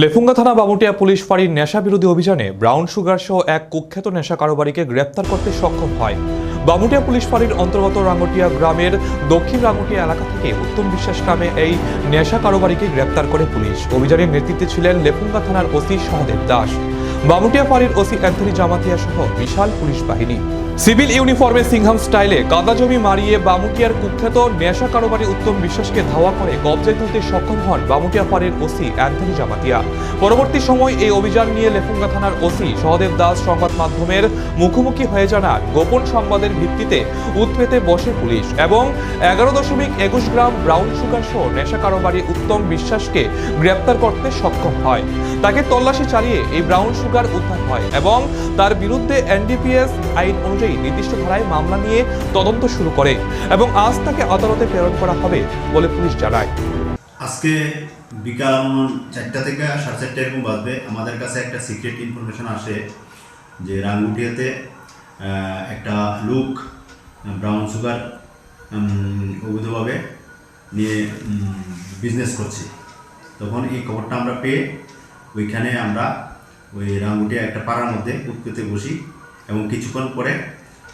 লেফুঙ্গা থানা বামুটিয়া পুলিশ ফাঁড়ির নেশা বিরোধী অভিযানে ব্রাউন সুগার সহ এক কুখ্যাত নেশা কারোবারিকে গ্রেপ্তার করতে সক্ষম হয়। বামুটিয়া পুলিশ ফাঁড়ির অন্তর্গত রাঙ্গটিয়া গ্রামের দক্ষিণ রাঙ্গটিয়া এলাকা থেকে উত্তম বিশ্বাস নামে এই নেশা কারোবারিকে গ্রেপ্তার করে পুলিশ। অভিযানের নেতৃত্বে ছিলেন লেফুঙ্গা থানার ওসি সহদেব দাস। বামুটিয়া ফাঁড়ির ওসি অ্যান্থনি জামাতিয়া সহ বিশাল পুলিশ বাহিনী। সিভিল ইউনিফর্মে সিংহাম স্টাইলে কাদা জমি মারিয়ে বামুটিয়ার কুখ্যাত নেশা কারোবারি উত্তম বিশ্বাসকে ধাওয়া করে কবজায় তুলতে সক্ষম হন বামুটিয়া ফাঁড়ির ওসি অ্যান্থনি জামাতিয়া। পরবর্তী সময় এই অভিযান নিয়ে লেফুঙ্গা থানার ওসি সহদেব দাস সংবাদ মাধ্যমের মুখোমুখি হয়ে জানান, গোপন সংবাদের ভিত্তিতে উৎপেতে বসে পুলিশ এবং এগারো দশমিক একুশ গ্রাম ব্রাউন সুগার সহ নেশা কারোবারি উত্তম বিশ্বাসকে গ্রেপ্তার করতে সক্ষম হয়। তাকে তল্লাশি চালিয়ে এই ব্রাউন সুগার উদ্ধার হয় এবং তার বিরুদ্ধে এনডিপিএস আইন অনুযায়ী নির্দিষ্ট ধারায় মামলা নিয়ে তদন্ত শুরু করে এবং আজ তাকে আদালতে প্রেরণ করা হবে বলে পুলিশ জানায়। আজকে বিকাল চারটা থেকে সাড়ে চারটা এরকম বাজবে। আমাদের কাছে একটা সিক্রেট ইনফরমেশন আসে যে রাঙ্গুটিয়াতে একটা লোক ব্রাউন সুগার অবৈধভাবে নিয়ে বিজনেস করছে। তখন এই খবরটা আমরা পেয়ে ওইখানে আমরা ওই রাঙ্গুটিয়া একটা পাড়ার মধ্যে উৎপেতে বসি। এবং কিছুক্ষণ পরে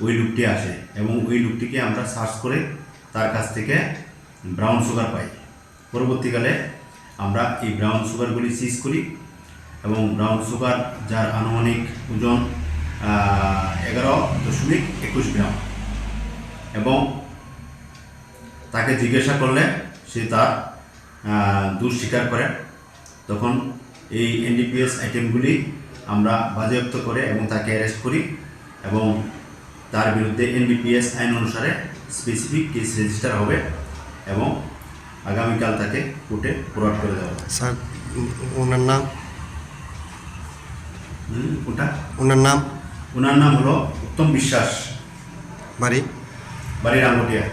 ওই লোকটি আসে এবং ওই লোকটিকে আমরা সার্চ করে তার কাছ থেকে ব্রাউন সুগার পাই। পরবর্তীকালে আমরা এই ব্রাউন সুগারগুলি সিজ করি এবং ব্রাউন সুগার যার আনুমানিক ওজন এগারো দশমিক একুশ গ্রাম এবং তাকে জিজ্ঞাসা করলে সে তার দোষ স্বীকার করে। তখন এই এনডিপিএস আইটেমগুলি আমরা বাজেয়াপ্ত করে এবং তাকে অ্যারেস্ট করি এবং তার বিরুদ্ধে এনডিপিএস আইন অনুসারে স্পেসিফিক কেস রেজিস্টার হবে এবং আগামীকাল তাকে কোর্টে ফরওয়ার্ড করে দেওয়া হবে। স্যার ওনার নাম? কোনটা? ওনার নাম? ওনার নাম হলো উত্তম বিশ্বাস। বাড়ি? বাড়ির আঙ্গুটিয়া